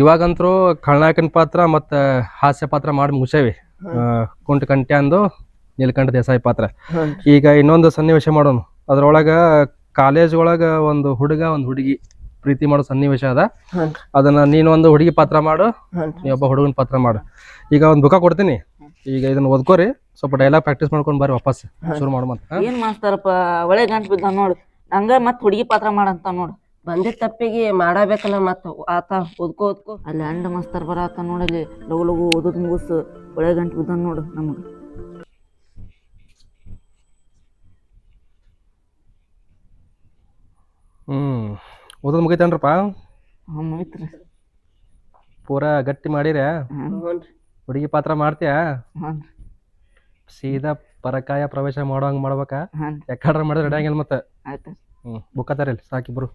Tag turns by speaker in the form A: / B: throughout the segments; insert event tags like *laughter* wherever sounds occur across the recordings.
A: ಇವಾಗಂತರೂ ಖಳನಾಯಕನ ಪಾತ್ರ ಮತ್ತೆ ಹಾಸ್ಯ ಪಾತ್ರ ಮಾಡಿ ಮುಗಿಸೇವಿ. ಕುಂಟ ಕಂಟೆ ಅಂದು ನೀಲಕಂಠ ದೇಸಾಯಿ ಪಾತ್ರ. ಈಗ ಇನ್ನೊಂದು ಸನ್ನಿವೇಶ ಮಾಡೋನು. ಅದ್ರೊಳಗ ಕಾಲೇಜ್ ಒಳಗ ಒಂದು ಹುಡುಗ ಒಂದು ಹುಡುಗಿ ಪ್ರೀತಿ ಮಾಡೋ ಸನ್ನಿವೇಶ ಅದ. ಅದನ್ನ ನೀನು ಒಂದು ಹುಡುಗಿ ಪಾತ್ರ ಮಾಡು ನೀ ಒಬ್ಬ ಹುಡುಗನ ಪಾತ್ರ ಮಾಡು. ಈಗ ಒಂದು ಬುಕ್ಕ ಕೊಡ್ತೀನಿ. ಈಗ ಇದನ್ನ ಓದ್ಕೋರಿ. ಸ್ವಲ್ಪ ಡೈಲಾಗ್ ಪ್ರಾಕ್ಟೀಸ್ ಮಾಡ್ಕೊಂಡು ಬರ್ರಿ ವಾಪಸ್. ಶುರು ಮಾಡು ಮತ್ತೆ.
B: ಏನ್ ಮಾಡ್ತಾರಪ್ಪ? ಒಳ್ಳೆ ಗಂಟು ಬಿದ್ದ ನೋಡು. ನಂಗ ಮತ್ ಹುಡುಗಿ ಪಾತ್ರ ಮಾಡಂತ ನೋಡು.
C: ಬಂದಿದ್ ತಪ್ಪಿಗೆ ಮಾಡಬೇಕಲ್ಲ ಮತ್ತ ಆತ ಓದ್ಕೋ ಓದ್ಕೋ.
B: ಅಲ್ಲಿ ಅಂಡ ಮಸ್ತರ್ ಬರತ್ತ ನೋಡಲ್ಲಿ ಲಗು ಲಗು ಓದೋದ್ ಮುಗಿಸ್ ಒಳ್ಳೆ ಗಂಟು ಬಿದ್ದ ನೋಡು ನಮ್ಗ.
A: ಹ್ಮ್ ಓದೋದು ಮುಗಿತೇನ್ರಪ್ಪ?
B: ಮುಗಿತ್ರಿ.
A: ಪೂರಾ ಗಟ್ಟಿ
C: ಮಾಡಿರ
A: ಹುಡುಗಿ ಪಾತ್ರ ಮಾಡ್ತೀಯಾ? ಸೀದಾ ಪರಕಾಯ ಪ್ರವೇಶ ಮಾಡೋಂಗ್ ಮಾಡ್ಬೇಕಾ?
B: ಹಾಂ
A: ಯಾಕಡ್ರ ಮಾಡಿದ್ರೆ ರೆಡಿ ಆಗಿಲ್ಲ ಮತ್ತೆ.
B: ಆಯ್ತು.
A: ಹ್ಮ್. ಬುಕ್ಕ ತರಲಿ ಸಾಕಿಬ್ರು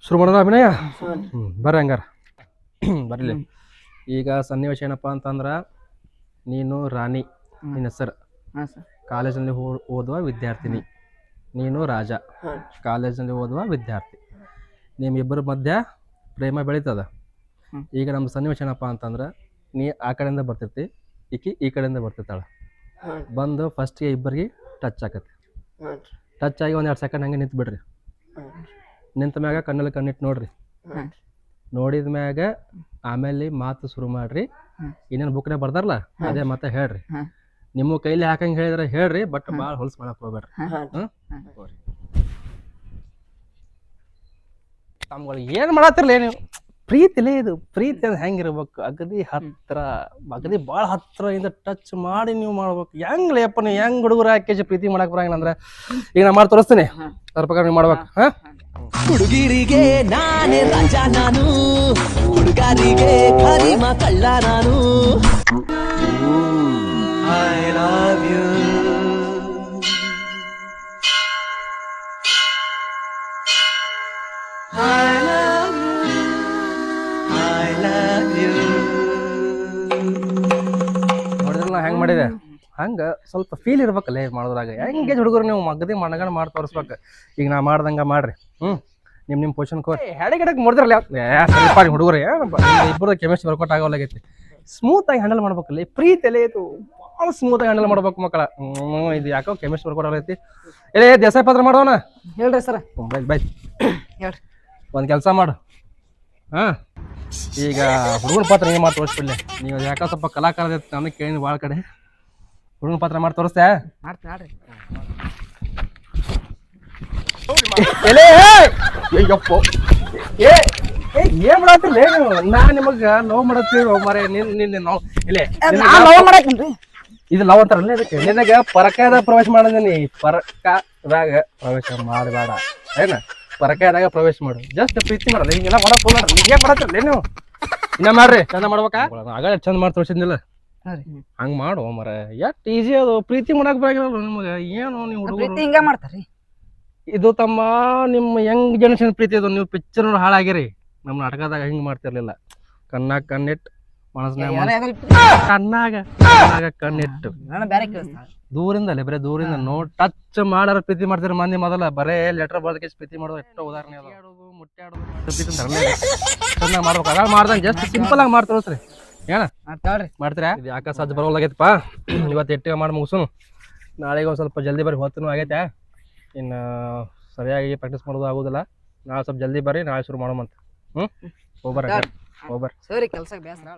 A: ಶುರು ಮಾಡೋಣ ಅಭಿನಯ? ಹ್ಮ್ ಬರ್ರಿ ಹಂಗಾರ. ಬರ್ಲಿ. ಈಗ ಸನ್ನಿವೇಶ ಏನಪ್ಪ ಅಂತಂದ್ರ ನೀನು ರಾಣಿ ನಿನ್ನ ಹೆಸರು.
B: ಹಾಂ ಸರ್.
A: ಕಾಲೇಜಲ್ಲಿ ಓ- ಓದುವ ವಿದ್ಯಾರ್ಥಿನಿ. ನೀನು ರಾಜ. ಕಾಲೇಜಲ್ಲಿ ಓದುವ ವಿದ್ಯಾರ್ಥಿ. ನಿಮ್ಮಿಬ್ಬರ ಮಧ್ಯ ಪ್ರೇಮ ಬೆಳೀತದ. ಈಗ ನಮ್ಮ ಸನ್ನಿವೇಶ ಏನಪ್ಪ ಅಂತಂದ್ರೆ ನೀ ಆ ಕಡೆಯಿಂದ ಬರ್ತಿರ್ತಿ ಈಕಿ ಈ ಕಡೆಯಿಂದ ಬರ್ತಿರ್ತಾಳೆ. ಬಂದು ಫಸ್ಟ್ಗೆ ಇಬ್ಬರಿಗೆ ಟಚ್ ಆಕತಿ ಟಚ್ ಆಗಿ ಒಂದು ಎರಡು ಸೆಕೆಂಡ್ ಹಂಗೆ ನಿಂತು ಬಿಡ್ರಿ ನಿಂತ ಮ್ಯಾಗ ಕಣ್ಣಲ್ಲಿ ಕಣ್ಣಿಟ್ಟು ನೋಡ್ರಿ. ನೋಡಿದ ಮ್ಯಾಗ ಆಮೇಲೆ ಮಾತು ಶುರು ಮಾಡ್ರಿ. ಇನ್ನೇನು ಬುಕ್ನೇ ಬರ್ದಾರಲ್ಲ ಅದೇ ಮತ್ತೆ ಹೇಳ್ರಿ. ನಿಮ್ಮ ಕೈಲಿ ಹಾಕಂಗೆ ಹೇಳಿದ್ರೆ ಹೇಳ್ರಿ ಬಟ್ ಭಾಳ ಹೊಲ್ಸ್ ಮಾಡಕ್ ಹೋಗ್ಬೇಡ್ರಿ.
C: ಹ್ಮ್
A: ತಮ್ಗಳಿಗೆ ಏನು ಮಾಡತ್ತಿರ್ಲಿ ನೀವು? ಪ್ರೀತಿಲೇ ಇದು. ಪ್ರೀತಿ ಅಂದ್ರೆ ಹೆಂಗಿರ್ಬೇಕು? ಅಗದಿ ಹತ್ರ ಅಗದಿ ಭಾಳ ಹತ್ರದಿಂದ ಟಚ್ ಮಾಡಿ ನೀವು ಮಾಡ್ಬೇಕು. ಹೆಂಗ್ಲೇ ಅಪ್ಪ ನೀವು ಹೆಂಗ್ ಹುಡುಗರು ಹಾಕಿ ಪ್ರೀತಿ ಮಾಡಕ್ ಬರಂಗಿಲ್ಲ ಅಂದ್ರೆ? ಈಗ ನಾ ಮಾಡಿ ತೋರಿಸ್ತೀನಿ. ಅದ್ರ ಪ್ರಕಾರ ನೀವು ಮಾಡ್ಬೇಕು. ಹಾ
D: ಹುಡುಗಿರಿಗೆ ನಾನೇ ರಾಜ ನಾನು. ಹುಡುಗರಿಗೆ ಕರಿಮ ಕಳ್ಳ ನಾನು. I love you love you
A: ನೋಡಿದ್ರಲ್ಲ ಹೆಂಗ್ ಮಾಡಿದೆ? ಹಂಗ ಸ್ವಲ್ಪ ಫೀಲ್ ಇರ್ಬೇಕಲ್ಲ ಹೇಗೆ ಮಾಡೋದ್ರಾಗ. ಹೆಂಗೆ ಹುಡುಗರು ನೀವು? ಮಗದಿ ಮಣಗಣ ಮಾಡಿ ತೋರಿಸ್ಬೇಕು. ಈಗ ನಾ ಮಾಡ್ದಂಗ ಮಾಡ್ರಿ. ಹ್ಮ್. ನಿಮ್ ನಿಮ್ ಪೊಸಿಷನ್ ಕೋರ್ ಹೆಡಗೆಡಕ್ ಮುಡ್ದ್ರಲ್ಲ ಮುರಿದ್ರಲ್ಲ ಸ್ವಲ್ಪ ಹುಡುಗರು ಇಬ್ಬರು ಕೆಮಿಸ್ಟ್ರಿ ವರ್ಕೌಟ್ ಆಗೋಲಾಗೈತಿ ಸ್ಮೂತ್ ಆಗಿ ಹ್ಯಾಂಡಲ್ ಮಾಡ್ಬೇಕಲ್ಲ. ಈ ಪ್ರೀತಿ ಎಲೆ ಇದು ಭಾಳ ಸ್ಮೂತ್ ಆಗಿ ಹ್ಯಾಂಡಲ್ ಮಾಡ್ಬೇಕು ಮಕ್ಕಳ. ಹ್ಮ್ ಇದು ಯಾಕೋ ಕೆಮಿಸ್ಟ್ರಿ ವರ್ಕೌಟ್ ಆಗೈತಿ ಏ ದೇಸಾಯಿ ಪಾತ್ರ ಮಾಡೋಣ?
B: ಹೇಳ್ರಿ ಸರ್.
A: ಬೈ ಬಾಯ್
B: ಹೇಳ್ರಿ.
A: ಒಂದು ಕೆಲಸ ಮಾಡು. ಹಾ? ಈಗ ಹುಡುಗನ ಪಾತ್ರ ಏನು ಮಾಡಿ ತೋರಿಸ್ಬಿಡ್ಲಿ ನೀವು ಯಾಕೆ ಸ್ವಲ್ಪ ಕಲಾಕಾರ ನನಗೆ ಕೇಳಿ ಭಾಳ ಕಡೆ. ಹುಡುಗನ ಪಾತ್ರ ಮಾಡಿ ತೋರಿಸ್ತೆ ಎಲೆ ಅಯ್ಯಪ್ಪ ಏ ಏ ಏನ್ ಮಾಡತ್ತಿಲ್ಲ ನಾ ನಿಮಗ ಲವ್ ಮಾಡತ್ತೀವಿ ಮರೆ. ನಿನ್ ನಿನ್ನ ನಾವು ಇಲ್ಲೇ
B: ಲವ್ ಮಾಡಕೇನ್ರಿ
A: ಇದು ಲವ್ ಅಂತಾರಲ್ಲ ಇದಕ್ಕೆ. ನಿನಗ ಪರಕಾಯದಾಗ ಪ್ರವೇಶ ಮಾಡಿದೀನಿ. ಪರಕದಾಗ ಪ್ರವೇಶ ಮಾಡಬೇಡ. ಏನ? ಪರಕಾಯದಾಗ ಪ್ರವೇಶ ಮಾಡು ಜಸ್ಟ್ ಪ್ರೀತಿ ಮಾಡಲ್ಲ ಹಿಂಗೆಲ್ಲ ಮಾಡಕ್ ಫೋನ್ ಮಾಡ್ರಿ ಹಿಂಗೆ ಮಾಡತ್ತಿರ್ಲಿ ನೀವು. ಇನ್ನ ಮಾಡ್ರಿ. ಚಂದ ಮಾಡ್ಬೇಕಾ? ಆಗ ಚಂದ ಮಾಡಿ ತೋರಿಸಿದ್ನಿಲ್ಲ. ಹಂಗ ಮಾಡು ಮರ. ಎಷ್ಟ್ ಈಜಿ ಅದು. ಪ್ರೀತಿ ಮಾಡಕ್ ಬರಾಗಿಲ್ಲ ನಿಮಗೆ. ಏನು ನೀವು
B: ಪ್ರೀತಿ ಹಿಂಗ ಮಾಡ್ತಾರ್ರಿ.
A: ಇದು ತಮ್ಮ ನಿಮ್ಮ ಯಂಗ್ ಜನರೇಷನ್ ಪ್ರೀತಿ ಅದು. ನೀವು ಪಿಕ್ಚರ್ ನೋಡಿ ಹಾಳಾಗಿರಿ. ನಮ್ಮ ನಾಟಕದಾಗ ಹಿಂಗ್ ಮಾಡ್ತಿರ್ಲಿಲ್ಲ. ಕಣ್ಣಾಗ ಕಣ್ಣಿಟ್ಟು ಕಣ್ಣಾಗ ಕಣ್ಣಾಗ ಕಣ್ಣಿಟ್ಟು. ದೂರಿಂದಲೇ ಬರೇ ದೂರಿಂದ ನೋಡ್ ಟಚ್ ಮಾಡಾರ ಪ್ರೀತಿ ಮಾಡ್ತಿರ ಮಂದಿ ಮೊದಲ. ಬರೇ ಲೆಟರ್ ಬರ್ದಕ್ಕೆ ಪ್ರೀತಿ ಮಾಡೋದು ಎಷ್ಟೋ ಉದಾಹರಣೆ ಆಡೋದು ಮುಟ್ಟಾಡೋದು ಮಾಡ್ಬೇಕು. ಅದಾಗ ಮಾಡ್ದಂಗೆ ಜಸ್ಟ್ ಸಿಂಪಲ್ ಆಗಿ ಮಾಡಿ ಸರಿ ಏನ? ಮಾಡ್ತೀರಾ? ಇದು ಯಾಕೆ ಸಜ್ಜ ಬರೋಲ್ಲಾಗೈತಪ್ಪ *coughs* ಇವತ್ತು ಎಟ್ಟಿಗೆ ಮಾಡಿ ಮುಗಿಸೋನು. ನಾಳೆಗೆ ಒಂದು ಸ್ವಲ್ಪ ಜಲ್ದಿ ಬರ್ರಿ ಹೊತ್ತು ಆಗೈತೆ. ಇನ್ನು ಸರಿಯಾಗಿ ಪ್ರಾಕ್ಟೀಸ್ ಮಾಡೋದು ಆಗೋದಿಲ್ಲ. ನಾಳೆ ಸ್ವಲ್ಪ ಜಲ್ದಿ ಬರ್ರಿ ನಾಳೆ ಶುರು ಮಾಡೋಮಂತ ಹ್ಞೂ ಹೋಗ್ಬರ್ರಿ ಹೋಗ್ಬರ್ರಿ.
B: ಸರಿ ಕೆಲ್ಸಕ್ಕೆ ಬೇಸರ